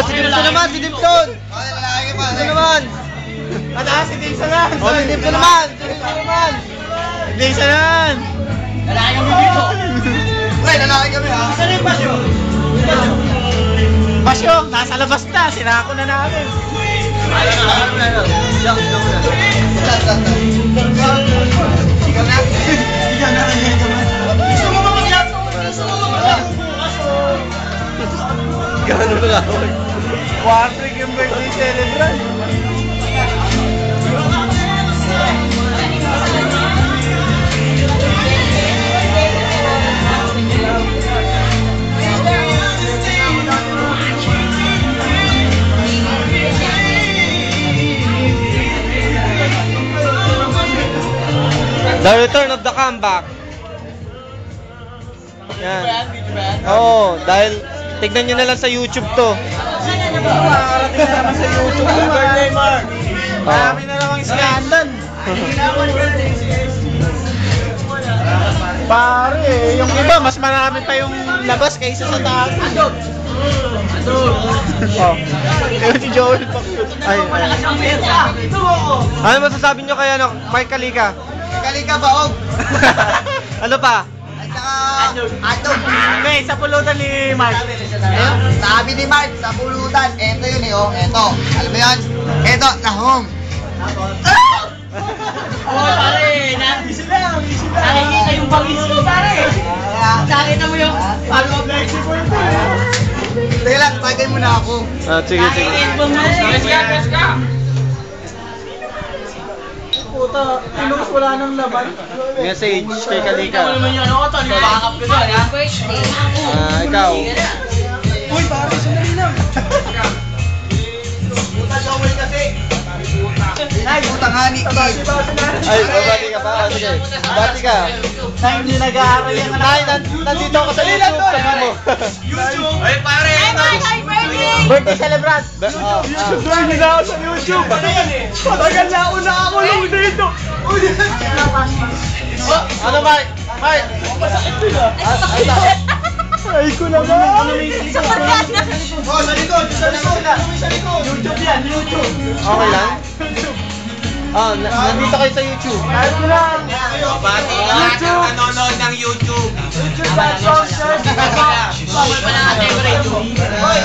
Oh, si Dimson naman, si Dimson. Sino naman? Mataas si Dimson na. Oh, si Dimson naman. Si Dimson naman. Dimson naman. Lalaki kami dito. Pre, lalaki kami ha. Saan yung basyo? Basyo, nasa labas na. Sinako na namin. Gusto Gano'n ba ako? Quartrick yung birthday celebrant. The return of the comeback. Yan. Oo, dahil tignan nyo na lang sa YouTube to. Makakarating na naman sa YouTube. Birthday, Mark. Marami na namang scandal. Pare, yung iba, mas marami pa yung labas kaysa sa taas. Andog! Oh. Yun si Joel pa Ay, ay. Ano masasabi nyo kay ano, Mark Kalika? Kalika baog. ano pa? Atog. Okay, sa pulutan ni Mark. Ayun, sabi ni Mark sa pulutan, eto yun eh, oh, eto. Alam mo yun? Eto, tahong. Oh, pare, na nakikita yung bangis ko, pare. Nakita mo yung follow-up like si Teka lang, tagay mo na ako. Ah, sige, sige. Nakikita mo Press ka, press ka. Puta, inus wala nang laban. Message kay Kalika. Ito naman yung ano ko to, backup ko doon, ha? Ah, ikaw. Ay, basi na. Ay, babati ka pa? Ah, sige. Bati ka. Na hindi nag-aaral yung anak. Nay, nan- nandito ako sa YouTube. Sabi mo. YouTube! Ay, pare! Birthday celebrant. Ba- oh, ah. Doon nila ako sa YouTube. Ano yan eh? Patagal na ako nakakulong dito. Oh, ano, Mark? Mark? Masakit din ah. Ah, ay, Ay ko naman. Oh, sa likod, sa likod. Sa likod. YouTube yan, YouTube. Okay lang? Ah, na- nandito kayo sa YouTube. Ko lang. Bati lahat ng nanonood ng YouTube. YouTube.com, search. Bawal pa lang ang decorate. Hoy,